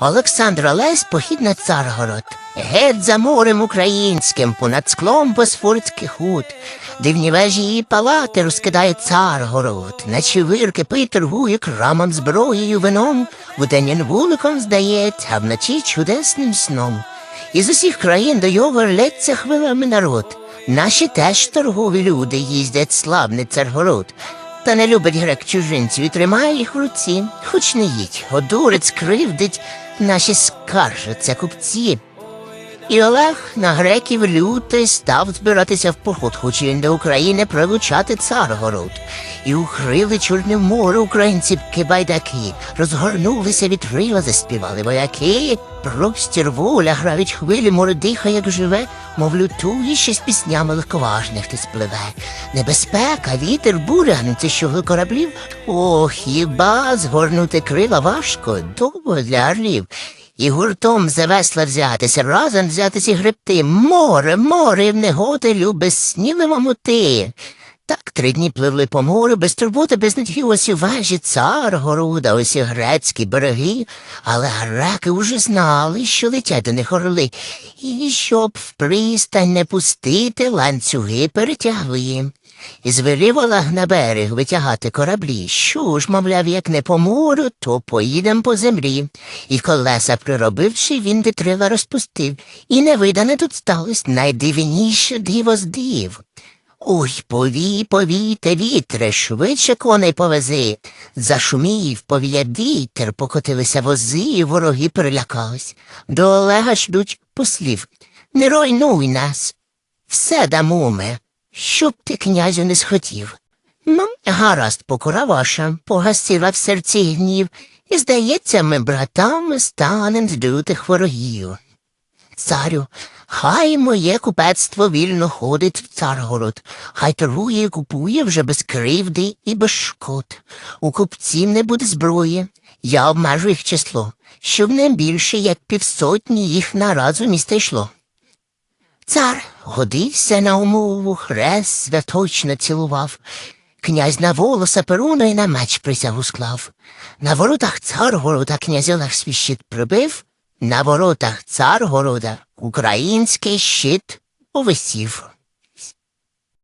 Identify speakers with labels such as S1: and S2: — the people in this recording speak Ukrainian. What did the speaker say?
S1: Олександр Олесь похід на Царгород. Геть за морем українським, понад склом босфорських худ. Дивні вежі її палати розкидає Царгород. Наче вирки пий торгує крамом, зброєю, вином. Вдень він вуликом здається, а вночі чудесним сном. Із усіх країн до його лється хвилами народ. Наші теж торгові люди їздять славний Царгород. Та не любить грек чужинців і тримає їх в руці. Хоч не їдь, одурець кривдить, наші скаржаться купці. І Олег на греків лютий став збиратися в поход, хоч він до України прилучати Царгород. І укрили Чорне море українці кибайдаки, розгорнулися вітрила, заспівали вояки. Простір воля гравіть хвилі, море дихає, як живе, мов лютує ще піснями легковажних ти спливе. Небезпека, вітер, буря, гнуться щогли кораблів. О, хіба згорнути крила важко, довго для орлів. І гуртом за весла взятися, разом взятися гребти. Море, море, в негоди любе снілимо мути. Так три дні пливли по морю, без турботи, без надії, ось і вежі цар горуда, ось і грецькі береги, але греки уже знали, що летять до них орли, і щоб в пристань не пустити, ланцюги перетягли їм. І звелів Олег на берег витягати кораблі. Що ж, мовляв, як не по морю, то поїдем по землі. І колеса приробивши, він вітрила розпустив. І невидане тут сталося найдивніше диво з див. Ой, повій, повійте, вітре, швидше коней повези. Зашумів, повіяв вітер, покотилися вози, і вороги перелякались. До Олега ж йдуть послів. Не руйнуй нас. Все дамо ми, щоб ти, князю, не схотів. Ну, гаразд, покора ваша, погасила в серці гнів, і, здається, ми братами станем з лютих ворогів. Царю, хай моє купецтво вільно ходить в Царгород, хай торгує і купує вже без кривди і без шкод. У купців не буде зброї, я обмежу їх число, щоб не більше, як півсотні їх нараз у місто йшло. Цар годився на умову, хрест святочно цілував. Князь на волоса перуна і на меч присягу склав. На воротах Царгорода князь Олег свій щит прибив, на воротах Царгорода український щит повисів.